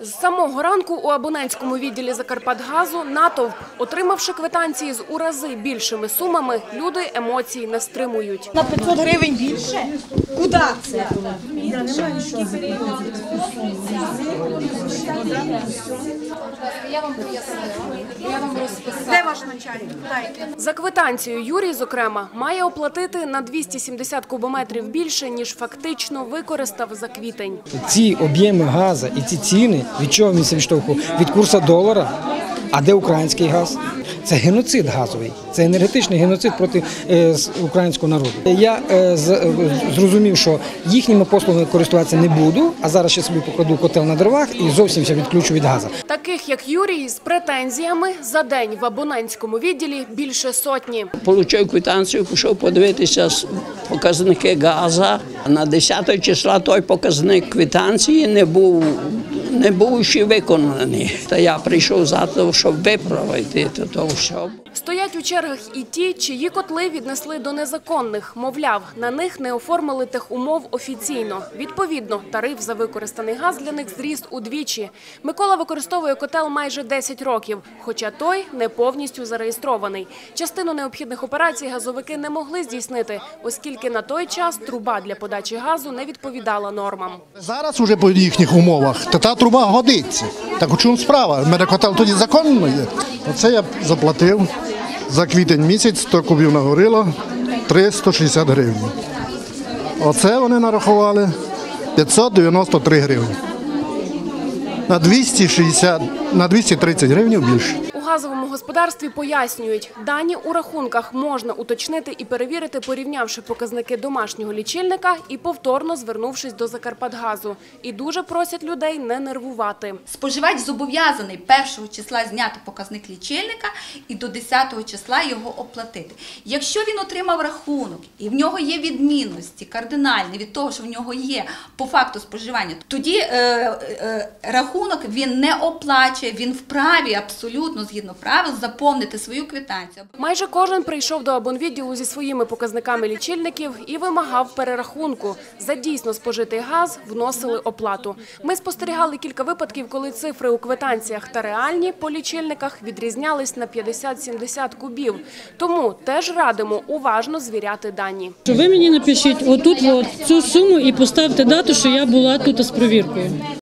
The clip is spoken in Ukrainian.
З самого ранку у абонентському відділі Закарпатгазу натовп, отримавши квитанції з у рази більшими сумами, люди емоцій не стримують. На 500 гривень більше? Куди це? Я не маю що. Я вам пояснила, я вам розписала. Де ваш начальник? Дайте. За квитанцією Юрій, зокрема, має оплатити на 270 кубометрів більше, ніж фактично використав за квітень. ці об'єми газу і ці ціни, від чого він відштовхував? Від курсу долара. А де український газ? Це геноцид газовий, це енергетичний геноцид проти е, українського народу. Я е, з- е, зрозумів, що їхніми послугами користуватися не буду, а зараз ще собі покладу котел на дровах і зовсім все відключу від газу. Таких як Юрій з претензіями за день в абонентському відділі більше сотні. Получив квитанцію, пішов подивитися показники газу. На 10 числа той показник квитанції не був, не був ще виконаний. Та я прийшов за те, щоб виправити то, все. Стоять у чергах і ті, чиї котли віднесли до незаконних. Мовляв, на них не оформили техумов офіційно. Відповідно, тариф за використаний газ для них зріс удвічі. Микола використовує котел майже 10 років, хоча той не повністю зареєстрований. Частину необхідних операцій газовики не могли здійснити, оскільки на той час труба для подачі газу не відповідала нормам. Зараз уже по їхніх умовах та та труба годиться. Так у чому справа? У мене котел тоді законно є. Оце я заплатив за квітень місяць 100 кубів нагоріло 360 гривень. Оце вони нарахували 593 гривні. На 260, на 230 гривень більше. Газовому господарстві пояснюють, дані у рахунках можна уточнити і перевірити, порівнявши показники домашнього лічильника і повторно звернувшись до Закарпатгазу. І дуже просять людей не нервувати. Споживач зобов'язаний першого числа зняти показник лічильника і до 10 числа його оплатити. Якщо він отримав рахунок і в нього є відмінності кардинальні від того, що в нього є по факту споживання, тоді е, е, рахунок він не оплачує, він вправі абсолютно згідно правил заповнити свою квитанцію. Майже кожен прийшов до абонвідділу зі своїми показниками лічильників і вимагав перерахунку. За дійсно спожитий газ вносили оплату. Ми спостерігали кілька випадків, коли цифри у квитанціях та реальні по лічильниках відрізнялись на 50-70 кубів. Тому теж радимо уважно звіряти дані. Що ви мені напишіть отут от, цю суму і поставте дату, що я була тут з провіркою.